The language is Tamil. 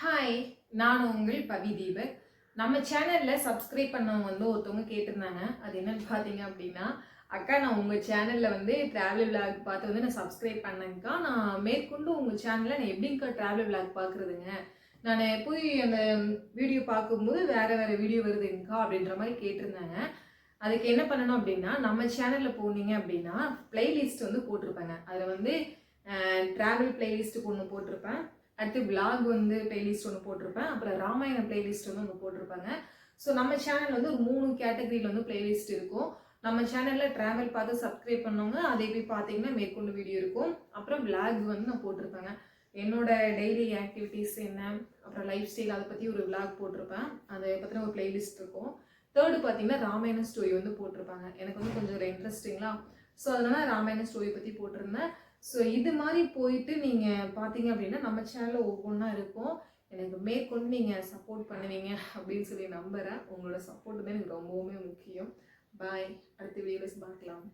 ஹாய் நான் உங்கள் பவி தீபக். நம்ம சேனலில் சப்ஸ்கிரைப் பண்ணவங்க வந்து ஒருத்தவங்க கேட்டிருந்தாங்க. அது என்னன்னு பார்த்தீங்க அப்படின்னா அக்கா நான் உங்கள் சேனலில் வந்து ட்ராவல் விளாக் பார்த்து வந்து நான் சப்ஸ்கிரைப் பண்ணேங்க்கா நான் மேற்கொண்டு உங்கள் சேனலில் நான் எப்படிங்க்கா ட்ராவல் விளாக் பார்க்குறதுங்க நான் போய் அந்த வீடியோ பார்க்கும்போது வேறு வேறு வீடியோ வருதுங்கக்கா அப்படின்ற மாதிரி கேட்டிருந்தாங்க. அதுக்கு என்ன பண்ணணும் அப்படின்னா நம்ம சேனலில் போனீங்க அப்படின்னா பிளேலிஸ்ட் வந்து போட்டிருப்பேங்க. அதில் வந்து ட்ராவல் பிளேலிஸ்ட்டுக்கு ஒன்று போட்டிருப்பேன். அடுத்து vlog வந்து பிளேலிஸ்ட் ஒன்று போட்டிருப்பேன். அப்புறம் ராமாயண பிளேலிஸ்ட் வந்து ஒன்று போட்டிருப்பாங்க. ஸோ நம்ம சேனல் வந்து ஒரு மூணு கேட்டகரியில் வந்து பிளேலிஸ்ட் இருக்கும். நம்ம சேனலில் ட்ராவல் பார்த்து சப்ஸ்கிரைப் பண்ணவங்க அதை போய் பார்த்தீங்கன்னா மேற்கொண்டு வீடியோ இருக்கும். அப்புறம் vlog வந்து நான் போட்டிருப்பேங்க. என்னோட டெய்லி ஆக்டிவிட்டீஸ் என்ன? அப்புறம் லைஃப் ஸ்டைல் அதை பற்றி ஒரு vlog போட்டிருப்பேன். அதை பற்றின ஒரு பிளேலிஸ்ட் இருக்கும். தேர்டு பார்த்தீங்கன்னா ராமாயண ஸ்டோரி வந்து போட்டிருப்பாங்க. எனக்கு வந்து கொஞ்சம் இன்ட்ரெஸ்டிங்களா ஸோ அதனால ராமாயண ஸ்டோரி பற்றி போட்டிருந்தேன். ஸோ இது மாதிரி போயிட்டு நீங்கள் பார்த்தீங்க அப்படின்னா நம்ம சேனலில் ஒவ்வொன்றா இருக்கும் எனக்கு மேற்கொண்டு நீங்கள் சப்போர்ட் பண்ணுவீங்க அப்படின்னு சொல்லி நம்புகிறேன் உங்களோட சப்போர்ட் தான் எனக்கு ரொம்பவுமே முக்கியம். பாய் அடுத்த வீடியோஸ் பார்க்கலாம்.